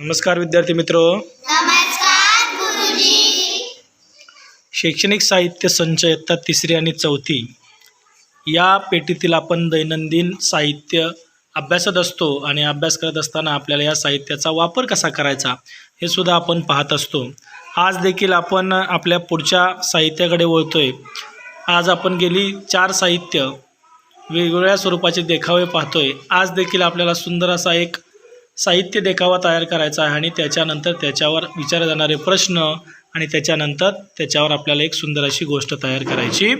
नमस्कार विद्यार्थी मित्र. शैक्षणिक साहित्य संच इयत्ता तिसरी आणि चौथी या पेटीतील आपण दैनंदिन साहित्य अभ्यासत असतो आणि अभ्यास करत असताना आपल्याला या साहित्याचा वापर कसा करायचा हे सुद्धा आपण पाहत असतो. आज देखील आपण आपल्या पुढच्या साहित्याकडे वळतोय. आज आपण गेली चार साहित्य वेगवेगळ्या स्वरूपाचे देखावे पाहतोय. आज देखील आपल्याला सुंदर असा एक साहित्य देखावा तयार करायचा आहे आणि त्याच्यानंतर त्याच्यावर विचारले जाणारे प्रश्न आणि त्याच्यानंतर त्याच्यावर आपल्याला एक सुंदर अशी गोष्ट तयार करायची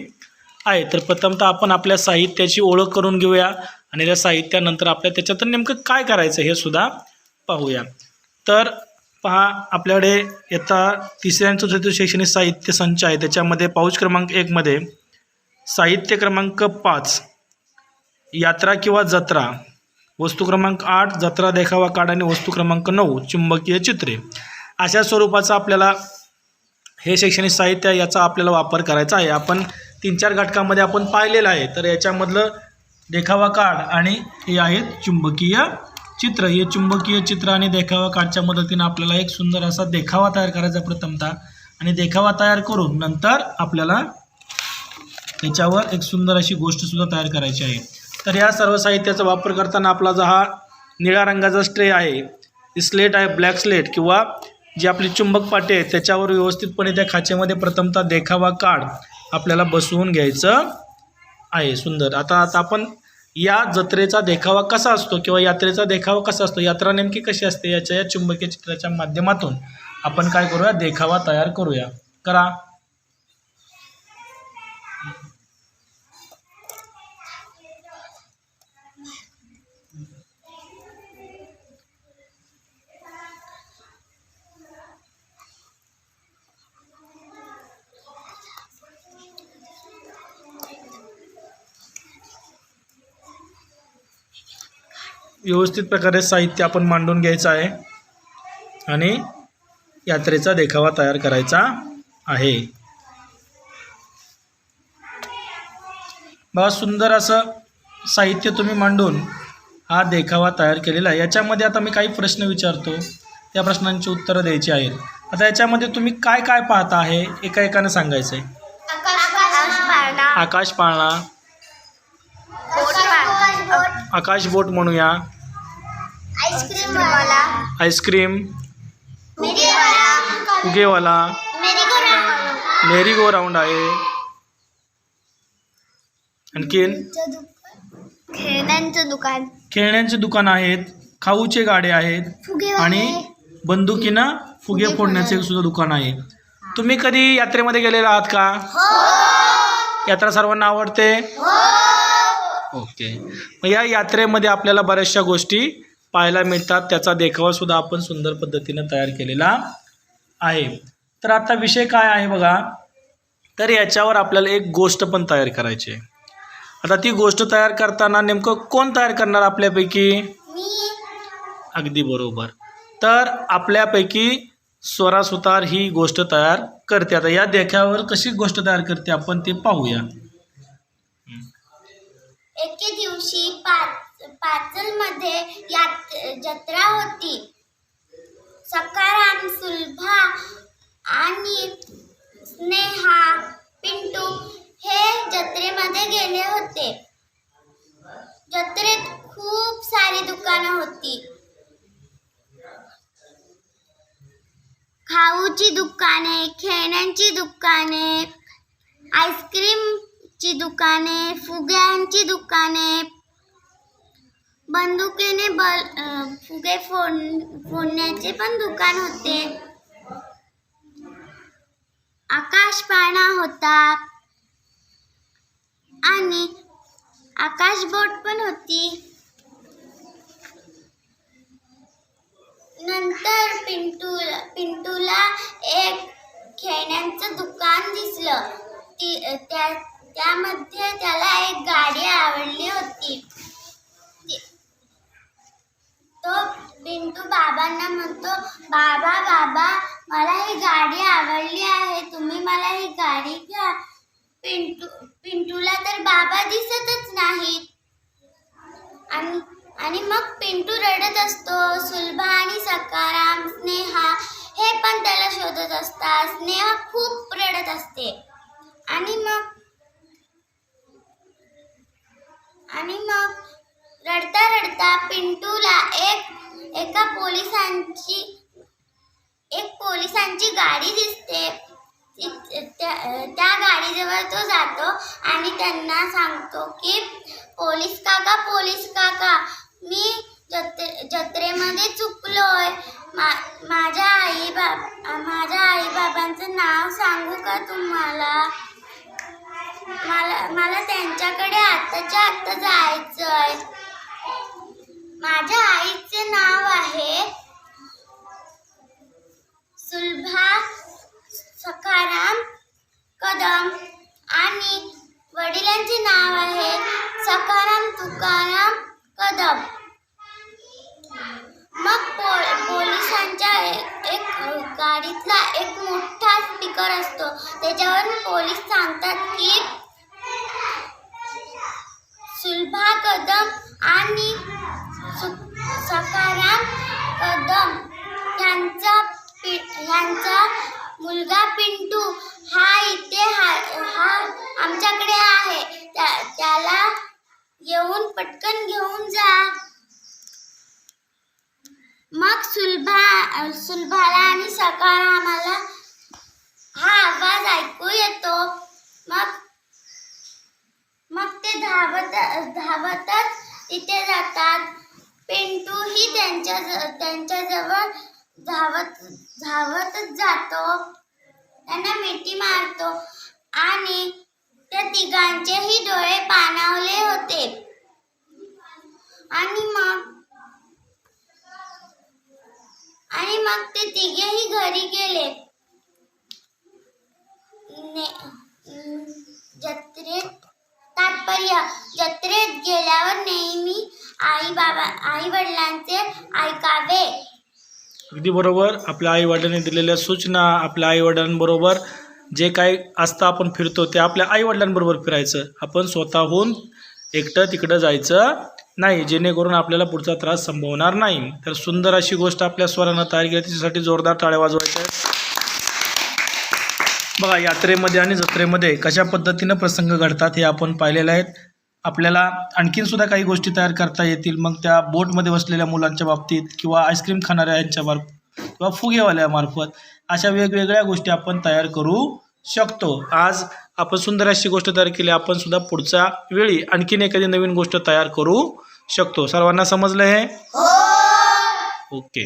आहे. तर प्रथमतः आपण आपल्या साहित्याची ओळख करून घेऊया आणि त्या साहित्यानंतर आपल्या त्याच्यातून नेमकं काय करायचं हे सुद्धा पाहूया. तर पहा आपल्याकडे येता तिसऱ्या चतुर्थ शैक्षणिक साहित्य संच आहे. त्याच्यामध्ये पाऊच क्रमांक एकमध्ये साहित्य क्रमांक पाच यात्रा किंवा जत्रा वस्तू क्रमांक आठ जत्रा देखावा कार्ड आणि वस्तू क्रमांक नऊ चुंबकीय चित्रे. अशा स्वरूपाचं आपल्याला हे शैक्षणिक साहित्य याचा आपल्याला वापर करायचा आहे. आपण तीन चार घटकामध्ये आपण पाहिलेलं आहे. तर याच्यामधलं देखावा कार्ड आणि हे आहेत चुंबकीय चित्र. हे चुंबकीय चित्र आणि देखावा कार्डच्या मदतीनं आपल्याला एक सुंदर असा देखावा तयार करायचा प्रथमतः आणि देखावा तयार करून नंतर आपल्याला त्याच्यावर एक सुंदर अशी गोष्टसुद्धा तयार करायची आहे. तर ह्या सर्व साहित्याचा वापर करताना आपला जो हा निळ्या रंगाचा स्ट्रे आहे ती स्लेट आहे ब्लॅक स्लेट किंवा जी आपली चुंबक पाटी आहे त्याच्यावर व्यवस्थितपणे त्या खाचेमध्ये प्रथमतः देखावा काढ आपल्याला बसवून घ्यायचं आहे. सुंदर. आता आता आपण या जत्रेचा देखावा कसा असतो किंवा यात्रेचा देखावा कसा असतो यात्रा नेमकी कशी असते याच्या या चुंबकीय चित्राच्या माध्यमातून आपण काय करूया? देखावा तयार करूया. करा. व्यवस्थित प्रकारे साहित्य आपण मांडून घ्यायचं आहे. आणि यात्रेचा देखावा तयार करायचा आहे. बघा सुंदर असं साहित्य तुम्ही मांडून हा देखावा तयार केलेला आहे. याच्यामध्ये आता मी काही प्रश्न विचारतो. त्या प्रश्नांची उत्तरं द्यायची आहेत. आता याच्यामध्ये तुम्ही काय काय पाहता आहे? एका एकानं सांगायचं आहे आकाश पाळणा. आकाश बोट म्हणूया. आईस्क्रीम फुगेवाला मेरी को राउंड मेरी गो राऊंड आहे आणखीन खेळण्यांचं दुकान। खेळण्यांचे दुकान आहेत खाऊचे गाडे आहेत आणि बंदुकीनं फुगे फुगे फोडण्याचे सुद्धा दुकान आहे. तुम्ही कधी यात्रेमध्ये गेलेला आहात का? यात्रा सर्वांना आवडते? ओके. मग या यात्रेमध्ये आपल्याला बऱ्याचशा गोष्टी पाहायला मिळतात. त्याचा देखावा सुद्धा आपण सुंदर पद्धतीनं तयार केलेला आहे. तर आता विषय काय आहे बघा. तर याच्यावर आपल्याला एक गोष्ट पण तयार करायची आहे. आता ती गोष्ट तयार करताना नेमकं कोण तयार करणार आपल्यापैकी? अगदी बरोबर. तर आपल्यापैकी स्वरा सुतार ही गोष्ट तयार करते. आता या देखावर कशी गोष्ट तयार करते आपण ते पाहूया. एके दिवशी पाच पाचलमध्ये यात जत्रा होती. सकाराम सुलभा आणि स्नेहा पिंटू हे जत्रेमध्ये गेले होते. जत्रेत खूप सारी दुकानं होती. खाऊची दुकाने खेळण्यांची दुकाने आईस्क्रीमची दुकाने फुग्यांची दुकाने बंदुकीने बल फुगे फोड फोडण्याचे पण दुकान होते. आकाश पाळणा होता. आणि आकाश बोट पण होती. नंतर पिंटू पिंटूला एक खेळण्यांचं दुकान दिसलं. ती त्या त्यामध्ये त्याला एक गाडी आवडली होती. तो पिंटू बाबांना म्हणतो बाबा बाबा मला ही गाडी आवडली आहे तुम्ही मला ही गाडी घ्या. पिंटू पिंटूला तर बाबा दिसतच नाहीत. आणि आणि मग पिंटू रडत असतो सुलभा आणि सकाराम स्नेहा हे पण त्याला शोधत असतात. स्नेहा खूप रडत असते. आणि मग आणि मग रडता रडता पिंटूला एक एका पोलिसांची एक पोलिसांची गाडी दिसते. त्या त्या गाडीजवळ तो जातो आणि त्यांना सांगतो की पोलीस काका पोलीस काका मी जत्रे जत्रेमध्ये चुकलोय. मा माझ्या आई बाबा माझ्या आई बाबांचं नाव सांगू का तुम्हाला? मला मला त्यांच्याकडे आत्ताच्या आत्ता जायचं आहे माझ्या आईचे नाव आहे सुलभा सखाराम कदम आणि वडिलांचे नाव आहे सखाराम तुकाराम कदम. मग पो पोलिसांच्या एक गाडीतला एक मोठा स्पीकर असतो. त्याच्यावर पोलीस सांगतात की सुलभा कदम आणि सु- कदम. यांचा पि- यांचा मुलगा पिंटू हा इथे हा हा आमच्याकडे आहे. त्या त्याला येऊन पटकन घेऊन जा. मग सुलभा सुलभाला आणि सकारामाला हा आवाज ऐकू येतो. मग मग ते धावत धावतच इथे जातात. पिंटूही त्यांच्या त्यांच्याजवळ धावत धावतच जातो. त्यांना मिठी मारतो आणि त्या तिघांचेही डोळे पाणावले होते. आणि मग आणि मग ते तिघेही घरी गेले. ने- जत्रेत तात्पर्य जत्रेत गेल्यावर नेहमी आई बाबा आई वडिलांचे ऐकावे. अगदी बरोबर. आपल्या आईवडिलांनी दिलेल्या सूचना आपल्या आईवडिलांबरोबर जे काही असतं आपण फिरतो ते आपल्या आईवडिलांबरोबर फिरायचं. आपण स्वतःहून एकटं तिकडं जायचं नाही जेणेकरून आपल्याला पुढचा त्रास संभवणार नाही. तर सुंदर अशी गोष्ट आपल्या स्वरानं तयार केली त्याच्यासाठी जोरदार टाळ्या वाजवायच्या आहेत. बघा यात्रेमध्ये आणि जत्रेमध्ये कशा पद्धतीनं प्रसंग घडतात हे आपण पाहिलेलं आहेत. आपल्याला आणखीन सुद्धा काही गोष्टी तयार करता येतील. मग त्या बोटमध्ये बसलेल्या मुलांच्या बाबतीत किंवा आईस्क्रीम खाणाऱ्या यांच्या मार्फत किंवा फुगेवाल्यामार्फत अशा वेगवेगळ्या गोष्टी आपण तयार करू शकतो. आज आपण सुंदर अशी गोष्ट तयार केली. आपण सुद्धा पुढच्या वेळी आणखीन एखादी नवीन गोष्ट तयार करू शकतो. सर्वांना समजलं हे? ओके.